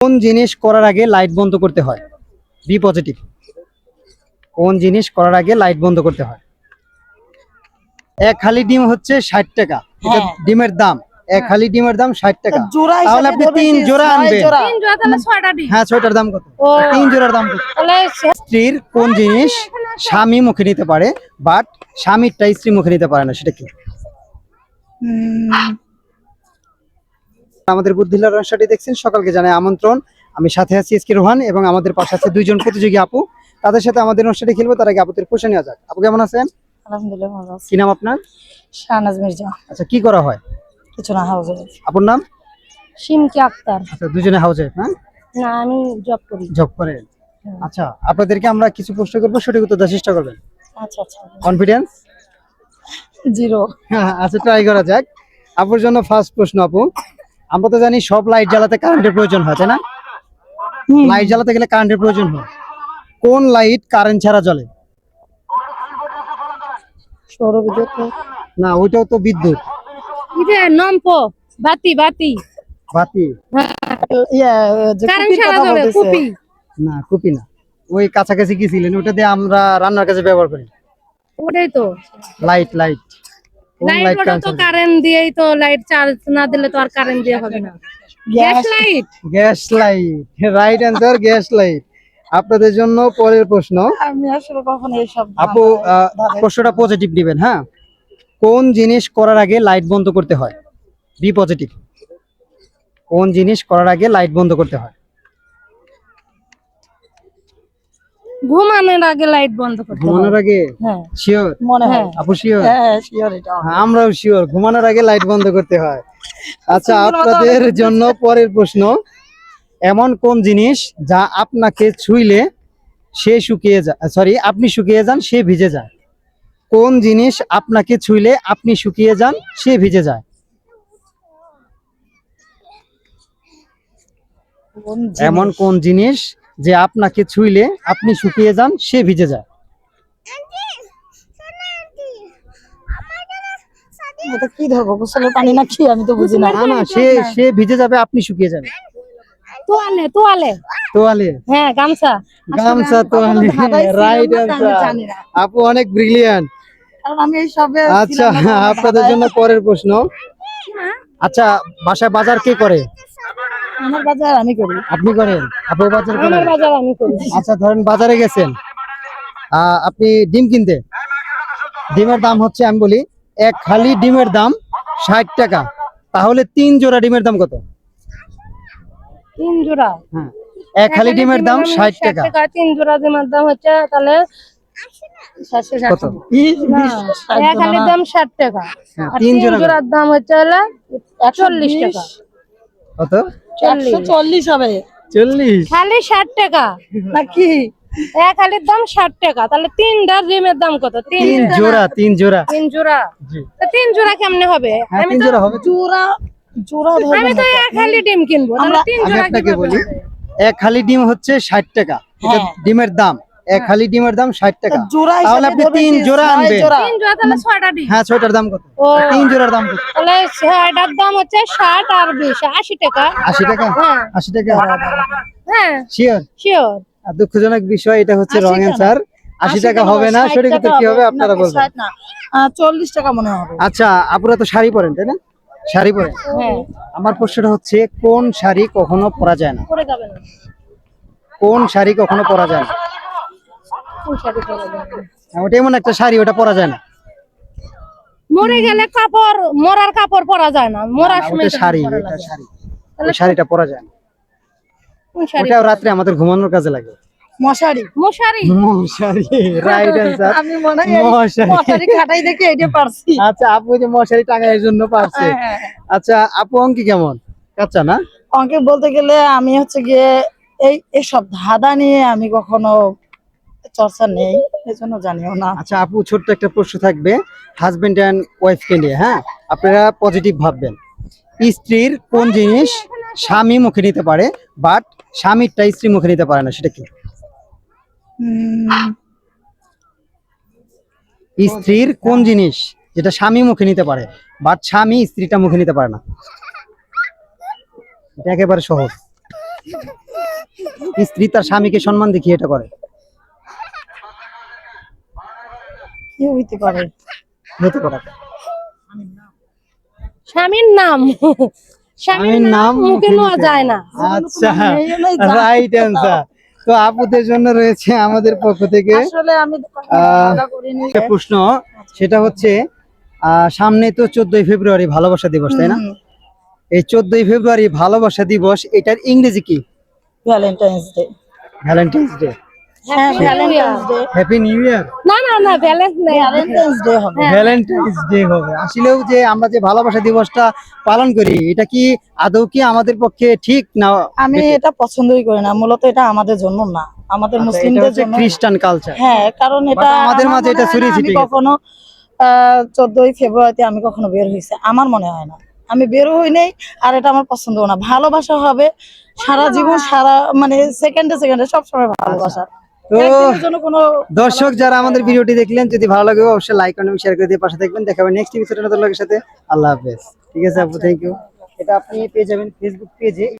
কোন জিনিস করার আগে লাইট বন্ধ করতে হয়? বি পজিটিভ কোন জিনিস করার আগে লাইট বন্ধ করতে হয়? এক খালি ডিম হচ্ছে ষাট টাকা। হ্যাঁ। ডিমের দাম। এক খালি ডিমের দাম ষাট টাকা। জোড়া তাহলে আপনি তিন জোড়া আনবেন। জোড়া। তিন জোড়া তাহলে ছয়টা ডিম। হ্যাঁ ছয়টার দাম কত? তিন জোড়ার দাম কত? স্ত্রীর কোন জিনিস স্বামী মুখে নিতে পারে বাট স্বামীরটা স্ত্রী মুখে নিতে পারে না সেটা কি? আমাদের বুদ্ধিলার অনুষ্ঠানটি দেখছেন সকালকে জানাই আমন্ত্রণ। আমি সাথে আছি এসকে রোহান এবং আমাদের পাশে আছে দুইজন প্রতিযোগী আপু। তাদের সাথে আমাদের অনুষ্ঠানটি খেলব তার আগে আপুদের প্রশ্ন নেওয়া যাক। আপু কেমন আছেন? আলহামদুলিল্লাহ ভালো আছি। কি নাম আপনার? শাহনাজ মির্জা। আচ্ছা কি করা হয়? কিছু না হাউজে আপুর নাম? সিমকি আক্তার। আচ্ছা দুজনে হাউসে হ্যাঁ? না আমি জব করি। জব করেন আচ্ছা আপনাদেরকে আমরা কিছু প্রশ্ন করব সঠিক উত্তর দেওয়ার চেষ্টা করবেন। আচ্ছা আচ্ছা। Confidence zero. আচ্ছা ট্রাই করা যাক। আপুর জন্য ফার্স্ট প্রশ্ন আপু। আমরা তো জানি সব লাইট জ্বালাতে কারেন্টের প্রয়োজন হয় তাই না? লাইট জ্বালাতে গেলে কারেন্টের প্রয়োজন হয়। কোন লাইট কারেন্ট ছাড়া জ্বলে সৌর বিদ্যুৎ না ওইটাও তো বিদ্যুৎ। নম্প বাতি বাতি। বাতি? যে কারেন্ট কুপির সারা কথা ধরে বলতেছে। কুপি। না কুপি না। ওই কাছাকাছি গেছিলেন ওটা দিয়ে আমরা রান্নার কাছে ব্যবহার করি। ওটাই তো। লাইট লাইট লাইট লাইট তো কারেন্ট দিয়েই তো লাইট চার্জ না দিলে তো আর কারেন্ট দিয়ে হবে না। Gas light gas light right answer gas light আপনাদের জন্য পরের প্রশ্ন। আমি আসলে কখনো এইসব আপু আহ, প্রশ্নটা পজিটিভ দিবেন হ্যাঁ? কোন জিনিস করার আগে লাইট বন্ধ করতে হয়? বি পজিটিভ কোন জিনিস করার আগে লাইট বন্ধ করতে হয়? ঘুমানোর আগে লাইট বন্ধ করতে ঘুমানোর আগে? হ্যাঁ। শিওর মনে হয়। আপু শিওর হ্যাঁ শিওর এটা আমরাও শিওর ঘুমানোর আগে লাইট বন্ধ করতে হয়। আচ্ছা আপনাদের জন্য পরের প্রশ্ন। এমন কোন জিনিস যা আপনাকে ছুঁইলে সে শুকিয়ে যায় সরি আপনি শুকিয়ে যান সে ভিজে যায়। কোন জিনিস আপনাকে ছুঁইলে আপনি শুকিয়ে যান সে ভিজে যায়? এমন কোন জিনিস যে আপনাকে ছুঁইলে আপনি শুকিয়ে যান সে ভিজে যায়। এটা কি ধরবো গোসলের পানি না কি আমি তো বুঝি না। না সে সে ভিজে যাবে আপনি শুকিয়ে যাবেন। তোয়ালে তোয়ালে। তোয়ালে? হ্যাঁ গামছা। গামছা তোয়ালে রাইট না। আপু অনেক ব্রিলিয়ান্ট আমি সবে আচ্ছা আপনাদের জন্য পরের প্রশ্ন। আচ্ছা বাসায় বাজার কে করে? আমার বাজার আমি করি। আপনি করেন? আপু বাজার আমার বাজার আমি করি। আচ্ছা ধরেন বাজারে গেছেন। আপনি ডিম কিনতে? ডিমের দাম হচ্ছে আমি বলি এক খালি ডিমের দাম ষাট টাকা। তাহলে তিন জোড়া ডিমের দাম কত? তিন জোড়া? হ্যাঁ। এক খালি ডিমের দাম ষাট টাকা। তিন জোড়া ডিমের দাম হচ্ছে তাহলে এক হালির দাম ষাট টাকা। হ্যাঁ, তিন তিন জোড়া জোড়ার দাম হচ্ছে হলো চল্লিশ টাকা। কত? চল্লিশ হবে। চল্লিশ? খালি ষাট টাকা। নাকি? এক হালির দাম ষাট টাকা। তাহলে তিনটা ডিমের দাম কত? তিন তিন জোড়া। তিন জোড়া। তিন জোড়া। তিন জোড়া কেমনে হবে? হ্যাঁ আমি তিন তো জোড়া হবে জোড়া জোড়া আমি তো এক হালি ডিম কিনবো। তাহলে তিন জোড়া কীভাবে বলি এক খালি ডিম হচ্ছে ষাট টাকা। হ্যাঁ। ডিমের দাম। এক খালি ডিমের দাম ষাট টাকা। জোড়া তাহলে আপনি তিন জোড়া আনবেন। তিন জোড়া তাহলে ছয়টা ডিম হ্যাঁ ছয়টার দাম কত? তিন জোড়ার দাম কত? তাহলে ছয়টার দাম হচ্ছে ষাট আর বিশ আশি টাকা। আশি টাকা? হ্যাঁ। আশি টাকা? হ্যাঁ। শিওর শিওর আর দুঃখজনক বিষয় এটা হচ্ছে আশি রং টাকা। অ্যান্সার আশি টাকা হবে না সঠিক উত্তর কি হবে। আপনারা বলবেন। চল্লিশ টাকা মনে হবে। আচ্ছা আপুরা তো শাড়ি পরেন তাই না? শাড়ি পরেন। হ্যাঁ। আমার প্রশ্নটা হচ্ছে কোন শাড়ি কখনো পরা যায় না? পরে যাবে না। কোন শাড়ি কখনো পরা যায় না কোন শাড়ি পরে যাবে না? হ্যাঁ, ওটা এমন একটা শাড়ি ওটা পরা যায় না? মরে গেলে কাপড় মরার কাপড় পরা যায় না। মরার সময় শাড়ি এটা শাড়ি। ওই শাড়িটা পরা যায় না। ওটাও রাত্রে আমাদের ঘুমানোর কাজে লাগে। মশারি। মশারি? মশারি রাইট অ্যান্সার। আমি মনে হয় মশারি। মশারি খাটাই দেখে এটা পারছি। আচ্ছা আপু যে মশারি টাঙানোর জন্য পারছে। হ্যাঁ, হ্যাঁ, হ্যাঁ। আচ্ছা আপু অঙ্কি কেমন? কাচ্চা না? অঙ্কে বলতে গেলে আমি হচ্ছে গিয়ে এই এসব ধাঁধা নিয়ে আমি কখনো চর্চা নেই, এজন্য জানিও না। আচ্ছা আপু, ছোট্ট একটা প্রশ্ন থাকবে। হাজবেন্ড অ্যান্ড ওয়াইফকে নিয়ে হ্যাঁ? আপনারা পজিটিভ ভাববেন। স্ত্রীর কোন জিনিস স্বামী মুখে নিতে পারে বাট স্বামীরটা স্ত্রী মুখে নিতে পারে না, সেটা কি? স্ত্রীর কোন জিনিস যেটা স্বামী মুখে নিতে পারে বাট স্বামী স্ত্রীটা মুখে নিতে পারে না? এটা একেবারে সহজ। স্ত্রী তার স্বামীকে সম্মান দেখিয়ে এটা করে। কি হইতে পারে? হতে পারে। স্বামীর নাম। স্বামীর নাম মুখে নেওয়া যায় না। আচ্ছা রাইট অ্যান্সার তো আপুদের জন্য রয়েছে আমাদের পক্ষ থেকে আসলে আমি আহ, একটা প্রশ্ন। সেটা হচ্ছে আহ, সামনে তো চোদ্দই ফেব্রুয়ারি ভালোবাসা দিবস তাই না? এই চোদ্দই ফেব্রুয়ারি ভালোবাসা দিবস এটার ইংরেজি কি? Valentine's day Valentine's day happy new year না না না ভ্যালেন্টাইন্স ডে হবে। ভ্যালেন্টাইন্স ডে হবে। আসলেও যে আমরা যে ভালোবাসা দিবসটা পালন করি এটা কি আদৌ কি আমাদের পক্ষে ঠিক না আমি এটা পছন্দই করি না। মূলত এটা আমাদের জন্য না। আমাদের আচ্ছা, মুসলিমদের জন্য খ্রিস্টান কালচার হ্যাঁ কারণ এটা আমাদের মাঝে এটা হয় ছড়িয়ে আমি কখনো চোদ্দই ফেব্রুয়ারিতে আমি কখনো বের হয়েছে আমার মনে হয় না। আমি বের হই নাই আর এটা আমার পছন্দ না। ভালোবাসা হবে সারা জীবন সারা মানে সেকেন্ডে সেকেন্ডে সবসময় ভালোবাসা। তো দর্শক যারা আমাদের ভিডিওটি দেখলেন যদি ভালো লাগে অবশ্যই লাইক কমেন্ট শেয়ার করে দিয়ে পাশে থাকবেন। দেখা হবে নেক্সট এপিসোডে নতুন লোকের সাথে। আল্লাহ হাফেজ। ঠিক আছে আপু থ্যাংক ইউ এটা আপনি পেয়ে যাবেন ফেসবুক পেজে